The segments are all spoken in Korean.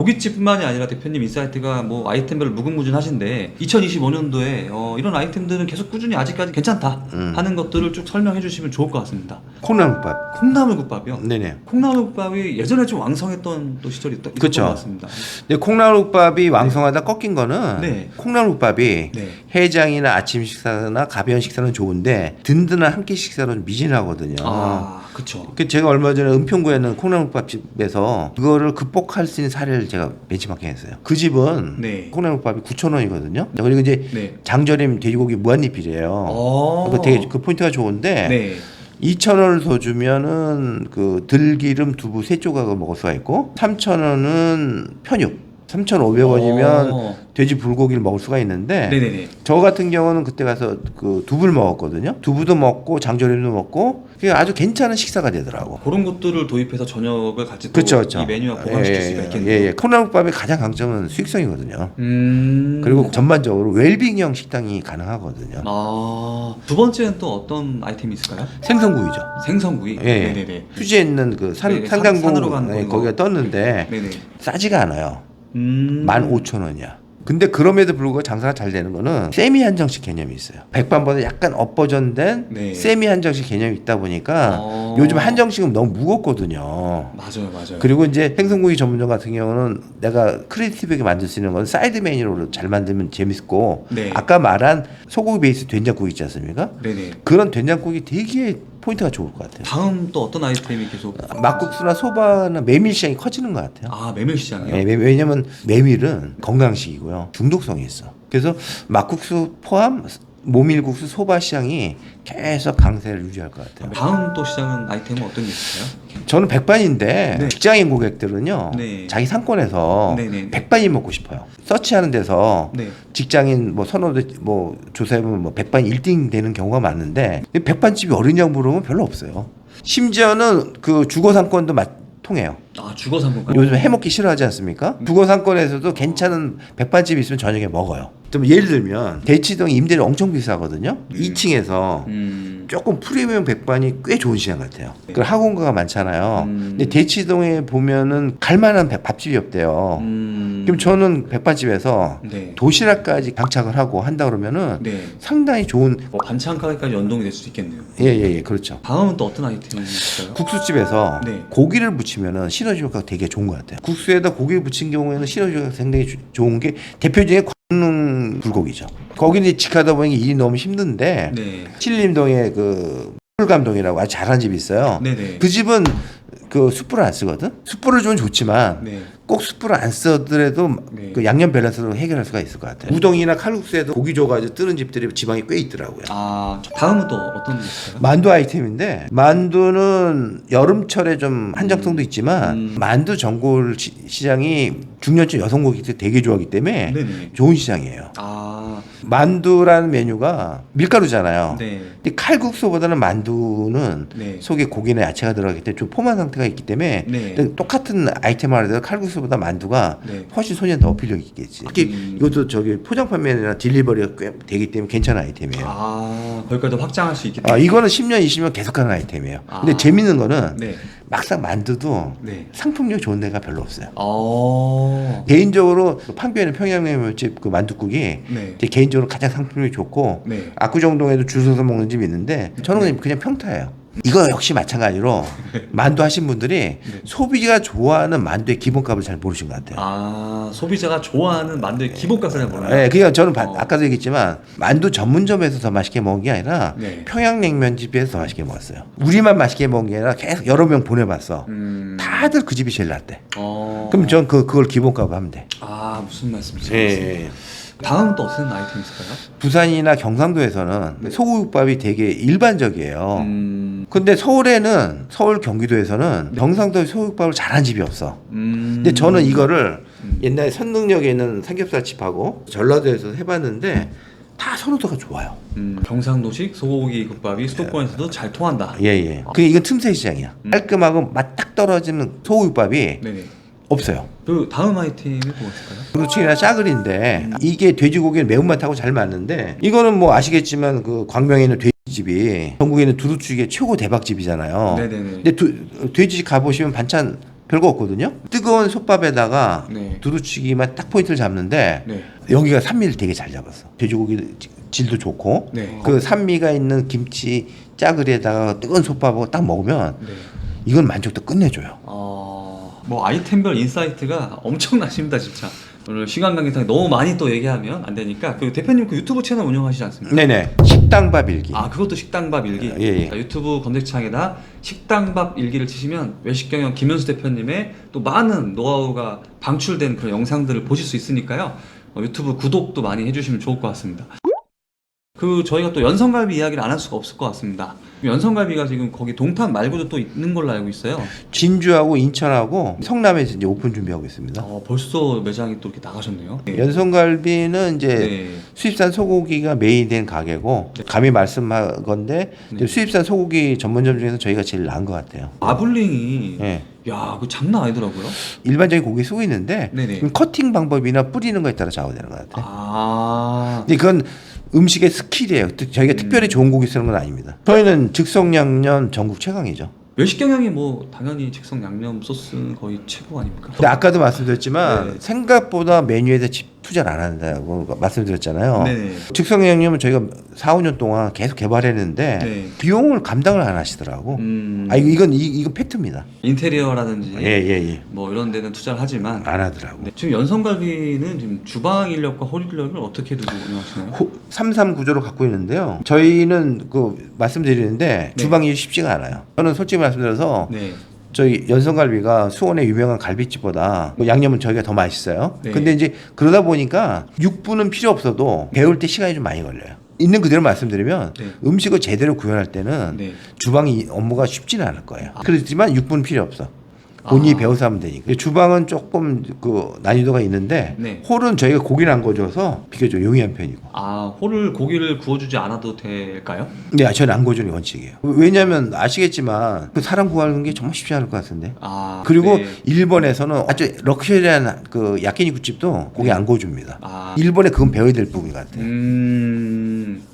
고깃집뿐만이 아니라 대표님 인사이트가 뭐 아이템별로 무궁무진하신데 2025년도에 어, 이런 아이템들은 계속 꾸준히 아직까지 괜찮다 음. 하는 것들을 쭉 설명해 주시면 좋을 것 같습니다. 콩나물밥. 콩나물국밥이요. 네네. 콩나물국밥이 예전에 좀 왕성했던 또 시절이 있- 있었던 그쵸. 것 같습니다. 근데 콩나물국밥이 왕성하다 꺾인 거는 네. 콩나물국밥이 네. 해장이나 아침 식사나 가벼운 식사는 좋은데 든든한 한 끼 식사로는 미진하거든요. 아, 그쵸. 그 제가 얼마 전에 은평구에 있는 콩나물국밥집에서 그거를 극복할 수 있는 사례를 제가 벤치마킹했어요. 그 집은 네. 콩나물국밥이 9,000원이거든요. 그리고 이제 네. 장절임 돼지고기 무한리필이에요. 어. 그 되게 그 포인트가 좋은데 네. 2,000원을 더 주면은 그 들기름 두부 세 조각을 먹을 수가 있고 3,000원은 편육 3,500원이면 어. 돼지 불고기를 먹을 수가 있는데 네네네. 저 같은 경우는 그때 가서 그 두부를 먹었거든요. 두부도 먹고 장조림도 먹고 그게 아주 괜찮은 식사가 되더라고. 그런 것들을 도입해서 저녁을 같이 또 그렇죠, 그렇죠. 이 메뉴와 보강시킬 수가 있겠네요. 예, 예. 콩나물밥의 가장 강점은 수익성이거든요. 음. 그리고 전반적으로 웰빙형 식당이 가능하거든요. 아, 두 번째는 또 어떤 아이템이 있을까요? 생선구이죠. 생선구이. 예, 예. 네네네. 수지에 있는 그 산, 네네, 산- 산강공 산으로 가는 네, 거. 거기가 떴는데 네네. 싸지가 않아요. 음. 15,000원이야. 근데 그럼에도 불구하고 장사가 잘 되는 거는 세미 한정식 개념이 있어요. 백반보다 약간 업버전된 네. 세미 한정식 개념이 있다 보니까 어. 요즘 한정식은 너무 무겁거든요. 맞아요, 맞아요. 그리고 이제 생선구이 전문점 같은 경우는 내가 크리에이티브하게 만들 수 있는 건 사이드 메뉴로 잘 만들면 재밌고 네. 아까 말한 소고기 베이스 된장국이 있지 않습니까? 네네. 그런 된장국이 되게 포인트가 좋을 것 같아요. 다음 또 어떤 아이템이 계속 막국수나 소바나 메밀 시장이 커지는 것 같아요. 아 메밀 시장이요? 예, 왜- 왜냐면 메밀은 건강식이고요. 중독성이 있어. 그래서 막국수 포함 모밀국수 소바 시장이 계속 강세를 유지할 것 같아요. 다음 또 시장은 아이템은 어떤 게 있을까요? 저는 백반인데 네. 직장인 고객들은요 네. 자기 상권에서 네네. 백반이 먹고 싶어요. 서치하는 데서 네. 직장인 뭐 선호도 뭐 조사해보면 뭐 백반 1등 되는 경우가 많은데 백반집이 어디냐고 물어보면 별로 없어요. 심지어는 그 주거 상권도 맛 통해요. 아 주거 상품까지. 요즘 해먹기 싫어하지 않습니까? 주거 상권에서도 괜찮은 백반집이 있으면 저녁에 먹어요. 좀 예를 들면 대치동 임대료 엄청 비싸거든요. 2층에서 음. 조금 프리미엄 백반이 꽤 좋은 시장 같아요. 네. 그 학원가가 많잖아요. 음. 근데 대치동에 보면은 갈만한 백- 밥집이 없대요. 음. 그럼 저는 백반집에서 네. 도시락까지 장착을 하고 한다 그러면은 네. 상당히 좋은 뭐 반찬 가게까지 연동이 될 수도 있겠네요. 예예 예 그렇죠. 다음은 또 어떤 아이템이 있을까요? 국수집에서 네. 고기를 붙이면은 시너지 효과가 되게 좋은 것 같아요. 국수에다 고기를 붙인 경우에는 시너지 효과가 상당히 주- 좋은 게 대표적인 광릉 불고기죠. 거기는 이제 직하다 보니 일이 너무 힘든데 네. 신림동에 그 꿀감동이라고 아주 잘한 집이 있어요. 네네. 그 집은 그 숯불을 안 쓰거든. 숯불을 주면 좋지만 네. 꼭 숯불을 안 쓰더라도 네. 그 양념 밸런스로 해결할 수가 있을 것 같아요. 우동이나 칼국수에도 고기 줘가지고 뜨는 집들이 지방이 꽤 있더라고요. 아 다음은 또 어떤 게 있을까요? 만두 아이템인데 만두는 여름철에 좀 한정성도 있지만 음. 만두 전골 시, 시장이 중년층 여성 고객들이 되게 좋아하기 때문에 네네. 좋은 시장이에요. 아 만두라는 메뉴가 밀가루잖아요. 네. 근데 칼국수보다는 만두는 네. 속에 고기나 야채가 들어가기 때문에 좀 포만 상태가 있기 때문에 네. 근데 똑같은 아이템 하더라도 칼국수보다 만두가 네. 훨씬 소비자 더 어필력이 있겠지. 특히 음. 이것도 저기 포장 판매나 딜리버리가 꽤 되기 때문에 괜찮은 아이템이에요. 아 거기까지 확장할 수 있기 아, 때문에. 이거는 10년, 20년 계속하는 아이템이에요. 근데 아. 재밌는 거는 네. 막상 만두도 네. 상품력 좋은 데가 별로 없어요. 어. 개인적으로 그 판교에는 평양냉면집 그 만두국이 네. 제 개인적으로 가장 상품력이 좋고 네. 압구정동에도 줄 서서 먹는 집이 있는데 저는 그냥, 그냥 평타예요. 이거 역시 마찬가지로 만두 하신 분들이 소비자가 좋아하는 만두의 기본값을 잘 모르신 것 같아요. 아 소비자가 좋아하는 만두의 기본값을 모르는. 네, 그러니까 저는 바- 어. 아까도 얘기했지만 만두 전문점에서 더 맛있게 먹은 게 아니라 네. 평양냉면집에서 더 맛있게 먹었어요. 우리만 맛있게 먹은 게 아니라 계속 여러 명 보내봤어. 음. 다들 그 집이 제일 낫대. 어. 그럼 전 그 그걸 기본값 하면 돼. 아 무슨 말씀이신지. 예, 예. 다음 또 어떤 아이템 있을까요? 부산이나 경상도에서는 소고기국밥이 되게 일반적이에요. 음. 근데 서울에는 서울 경기도에서는 경상도에 소고기국밥을 잘한 집이 없어. 음. 근데 저는 이거를 음. 옛날에 선릉역에 있는 삼겹살 집하고 전라도에서 해봤는데 다 선호도가 좋아요. 음, 경상도식 소고기 국밥이 수도권에서도 잘 통한다. 예예. 그 이건 틈새 시장이야. 음. 깔끔하고 맛 딱 떨어지는 소고기국밥이 네네. 없어요. 그 다음 아이템이 뭐가 있을까요? 그루칭이나 짜글인데 이게 돼지고기는 매운맛하고 잘 맞는데 이거는 뭐 아시겠지만 그 광명에 있는 돼지집이 전국에 있는 두루치기의 최고 대박집이잖아요. 네네네. 근데 두, 돼지집 가보시면 반찬 별거 없거든요. 뜨거운 솥밥에다가 네. 두루치기만 딱 포인트를 잡는데 네. 여기가 산미를 되게 잘 잡았어. 돼지고기 질도 좋고 네. 그 산미가 있는 김치 짜글에다가 뜨거운 솥밥하고 딱 먹으면 네. 이건 만족도 끝내줘요. 어, 뭐 아이템별 인사이트가 엄청나십니다 진짜. 오늘 시간 관계상 너무 많이 또 얘기하면 안 되니까 그 대표님 그 유튜브 채널 운영하시지 않습니까? 네네. 식당밥 일기. 아 그것도 식당밥 일기. 예, 예. 자, 유튜브 검색창에다 식당밥 일기를 치시면 외식경영 김현수 대표님의 또 많은 노하우가 방출된 그런 영상들을 보실 수 있으니까요. 어, 유튜브 구독도 많이 해주시면 좋을 것 같습니다. 그 저희가 또 연성갈비 이야기를 안 할 수가 없을 것 같습니다. 연성갈비가 지금 거기 동탄 말고도 또 있는 걸로 알고 있어요. 진주하고 인천하고 성남에서 이제 오픈 준비하고 있습니다. 어, 벌써 매장이 또 이렇게 나가셨네요. 네. 연성갈비는 이제 네. 수입산 소고기가 메인된 가게고 감히 말씀하건데 네. 수입산 소고기 전문점 중에서 저희가 제일 나은 것 같아요. 마블링이 예. 야, 그 장난 아니더라고요. 일반적인 고기 쓰고 있는데 네네. 커팅 방법이나 뿌리는 거에 따라 좌우되는 것 같아요. 아. 근데 그건 음식의 스킬이에요. 특- 저희가 특별히 좋은 고기 쓰는 건 아닙니다. 저희는 즉석 양념 전국 최강이죠. 외식 경영이 뭐 당연히 즉석 양념 소스는 거의 최고 아닙니까? 근데 아까도 말씀드렸지만 네. 생각보다 메뉴에 대해 집 투자를 안 한다고 말씀드렸잖아요. 네네. 즉석 양념은 저희가 4, 5년 동안 계속 개발했는데 네. 비용을 감당을 안 하시더라고. 음, 아 이거 이건 이, 이건 팩트입니다. 인테리어라든지 예예예. 뭐 이런 데는 투자를 하지만 안 하더라고. 네, 지금 연성갈비는 지금 주방 인력과 호리 인력을 어떻게 두고 운영하시나요? 호, 33 구조로 갖고 있는데요. 저희는 그 말씀드리는데 네. 주방이 쉽지가 않아요. 저는 솔직히 말씀드려서 네. 저희 연성갈비가 수원의 유명한 갈비집보다 뭐 양념은 저희가 더 맛있어요. 네. 근데 이제 그러다 보니까 육분은 필요 없어도 배울 때 시간이 좀 많이 걸려요. 있는 그대로 말씀드리면 네. 음식을 제대로 구현할 때는 네. 주방이 업무가 쉽지는 않을 거예요. 그렇지만 육분 필요 없어. 본인이 아. 배워서 하면 되니까. 주방은 조금 그 난이도가 있는데 네. 홀은 저희가 고기를 안 구워줘서 비교적 용이한 편이고. 아, 홀을 고기를 구워주지 않아도 될까요? 네, 저는 안 구워주는 게 원칙이에요. 왜냐하면 아시겠지만 그 사람 구하는 게 정말 쉽지 않을 것 같은데. 아, 그리고 네. 일본에서는 아주 럭셔리한 그 야끼니쿠 집도 고기 안 구워줍니다. 아, 일본에 그건 배워야 될 부분 같아요. 음,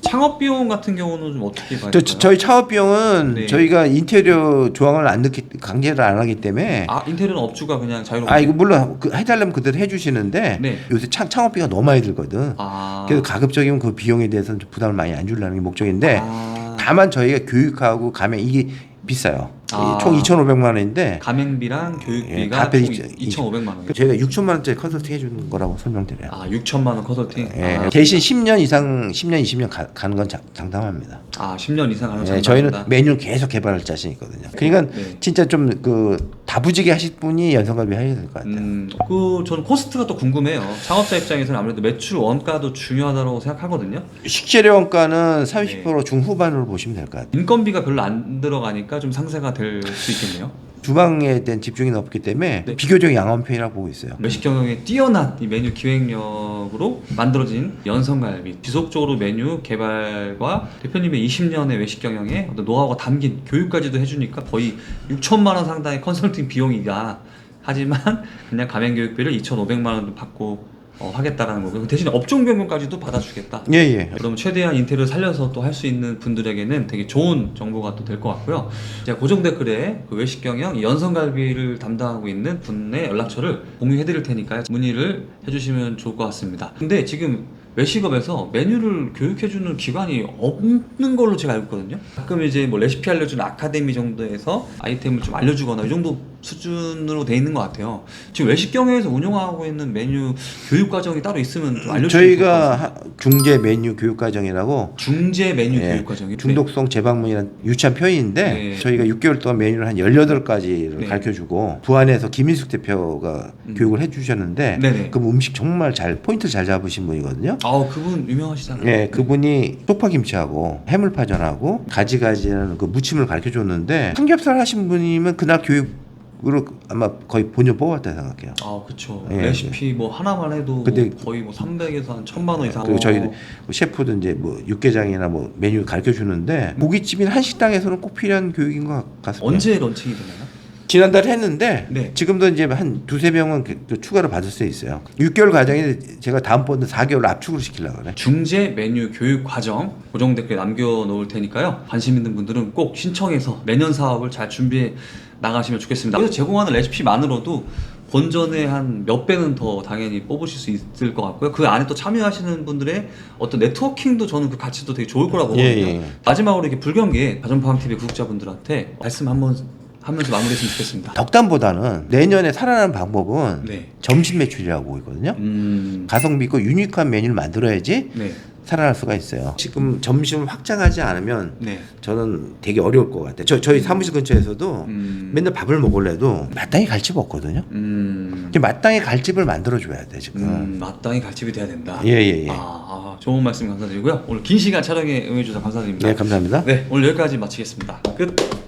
창업 비용 같은 경우는 좀 어떻게 봐야 저, 될까요? 저희 창업 비용은 네. 저희가 인테리어 조항을 안 넣기 강제를 안 하기 때문에 아, 인테리어는 업주가 그냥 자유롭게 아 이거 물론 그 해달라면 그대로 해주시는데 네. 요새 창, 창업비가 너무 많이 들거든. 아, 그래서 가급적이면 그 비용에 대해서는 좀 부담을 많이 안 주려는 게 목적인데 아, 다만 저희가 교육하고 가면 이게 비싸요. 아. 총 2,500만 원인데 가맹비랑 예, 교육비가 다 빼- 총 2,500만 원. 저희가 6천만 원짜리 컨설팅 해주는 거라고 설명드려요. 아, 6천만 원 컨설팅. 예, 아, 대신 10년 이상, 10년, 20년 가, 가는 건 장, 장담합니다. 아, 10년 이상 하는 예. 저희는 메뉴를 계속 개발할 자신 있거든요. 그러니까 네. 진짜 좀 그 다부지게 하실 분이 연성갈비 하셔야 될 것 같아요. 음, 그 저는 코스트가 또 궁금해요. 창업자 입장에서는 아무래도 매출 원가도 중요하다고 생각하거든요. 식재료 원가는 네. 30% 중후반으로 보시면 될 것 같아요. 인건비가 별로 안 들어가니까 좀 상세가 될 수 있겠네요. 주방에 대한 집중이 높기 때문에 네. 비교적 양호한 편이라고 보고 있어요. 외식 경영에 뛰어난 이 메뉴 기획력으로 만들어진 연성갈비 지속적으로 메뉴 개발과 대표님의 20년의 외식 경영에 어떤 노하우가 담긴 교육까지도 해주니까 거의 6천만 원 상당의 컨설팅 비용이다. 하지만 그냥 가맹 교육비를 2,500만 원 받고 어, 하겠다라는 거고 대신 업종 변경까지도 받아주겠다. 예, 예. 그럼 최대한 인테리어 살려서 또 할 수 있는 분들에게는 되게 좋은 정보가 또 될 것 같고요. 제가 고정 댓글에 그 외식 경영 이 연성갈비를 담당하고 있는 분의 연락처를 공유해 드릴 테니까요. 문의를 해주시면 좋을 것 같습니다. 근데 지금 외식업에서 메뉴를 교육해주는 기관이 없는 걸로 제가 알고 있거든요. 가끔 이제 뭐 레시피 알려주는 아카데미 정도에서 아이템을 좀 알려주거나 이 정도 수준으로 돼 있는 것 같아요. 지금 외식 경영에서 운영하고 있는 메뉴 교육 과정이 따로 있으면 것 저희가. 하- 중재 메뉴 교육 과정이라고 중재 메뉴 예, 교육 과정이 중독성 재방문이라는 유치한 표현인데 네. 저희가 6개월 동안 메뉴를 한 18가지를 네. 가르쳐 주고 부안에서 김인숙 대표가 음. 교육을 해 주셨는데 네네. 그 음식 정말 잘 포인트 잘 잡으신 분이거든요. 아 그분 유명하시잖아요. 예, 그분이 쪽파김치하고 해물파전하고 가지가지는 그 무침을 가르쳐 줬는데 삼겹살 하신 분이면 그날 교육 으로 아마 거의 본전 뽑았다 생각해요. 아 그렇죠. 예, 레시피 뭐 하나만 해도 근데 거의 뭐 300에서 한 1000만 원 이상. 그리고 저희 뭐 셰프도 이제 뭐 육개장이나 뭐 메뉴 가르쳐 주는데 고깃집이나 한식당에서는 꼭 필요한 교육인 것 같습니다. 언제 런칭이 되나요? 지난달에 했는데 네. 지금도 이제 한 두세 명은 그- 또 추가로 받을 수 있어요. 6개월 과정에 제가 다음번에 4개월 압축을 시키려고 그래. 중재 메뉴 교육 과정 고정 댓글 남겨 놓을 테니까요. 관심 있는 분들은 꼭 신청해서 내년 사업을 잘 준비해 나가시면 좋겠습니다. 여기서 제공하는 레시피만으로도 본전의 한몇 배는 더 당연히 뽑으실 수 있을 것 같고요. 그 안에 또 참여하시는 분들의 어떤 네트워킹도 저는 그 가치도 되게 좋을 거라고 보거든요. 예, 예. 마지막으로 이렇게 불경기에 가정파왕TV 구독자분들한테 말씀 한번 하면서 마무리했으면 좋겠습니다. 덕담보다는 내년에 살아나는 방법은 네. 점심 매출이라고 보이거든요. 음. 가성비 있고 유니크한 메뉴를 만들어야지 네. 살아날 수가 있어요. 지금 점심을 확장하지 않으면 네. 저는 되게 어려울 것 같아요. 저, 저희 사무실 근처에서도 음. 맨날 밥을 먹을래도 마땅히 갈집 없거든요. 음. 마땅히 갈집을 만들어줘야 돼 지금. 음, 마땅히 갈집이 돼야 된다. 예, 예, 예. 아, 아, 좋은 말씀 감사드리고요. 오늘 긴 시간 촬영에 응해주셔서 감사드립니다. 네, 감사합니다. 네, 오늘 여기까지 마치겠습니다. 끝.